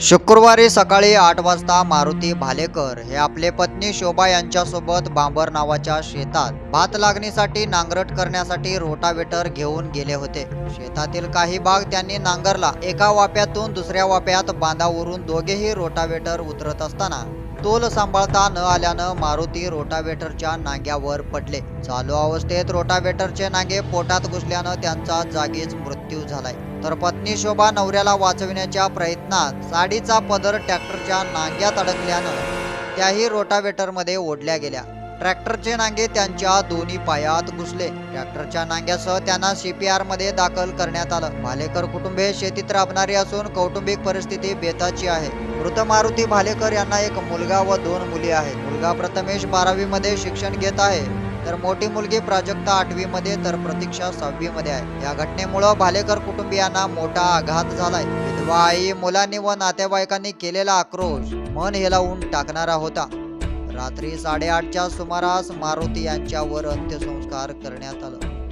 शुक्रवारी सकाळी आठ वाजता मारुती भालेकर हे आपले पत्नी शोभा यांच्यासोबत बांबर नावाच्या शेतात भात लागणीसाठी नांगरट करण्यासाठी रोटावेटर घेऊन गेले होते. शेतातील काही भाग त्यांनी नांगरला. एका वाप्यातून दुसऱ्या वाप्यात बांधावरून दोघेही रोटावेटर उतरत असताना तोल सांभाळता न आल्यानं मारुती रोटावेटरच्या नांग्यावर पडले. चालू अवस्थेत रोटावेटरचे नांगे पोटात घुसल्यानं त्यांचा जागीच मृत्यू झालाय. तर पत्नी शोभा नवऱ्याला वाचविण्याच्या प्रयत्नात साडीचा पदर ट्रॅक्टरच्या नांग्यात अडकल्यानं त्याही रोटावेटरमध्ये ओढल्या गेल्या. ट्रॅक्टरचे नांगे त्यांच्या दोन्ही पायात घुसले. ट्रॅक्टरच्या नांग्यासह त्यांना सीपीआरमध्ये दाखल करण्यात आलं. भालेकर कुटुंबे शेतीत राबणारी असून कौटुंबिक परिस्थिती बेताची आहे. मृत मारुती भालेकर यांना एक मुलगा व दोन मुली आहेत. मुलगा प्रथमेश बारावी मध्ये शिक्षण घेत आहे. तर मोठी मुलगी प्राजक्ता आठवी मध्ये तर प्रतीक्षा सहावी मध्ये आहे. या घटनेमुळं भालेकर कुटुंबियांना मोठा आघात झालाय. विधवा आई मुलांनी व नातेवाईकांनी केलेला आक्रोश मन हेलावून टाकणारा होता. रात्री साडेआठच्या सुमारास मारुती यांच्यावर अंत्यसंस्कार करण्यात आलं.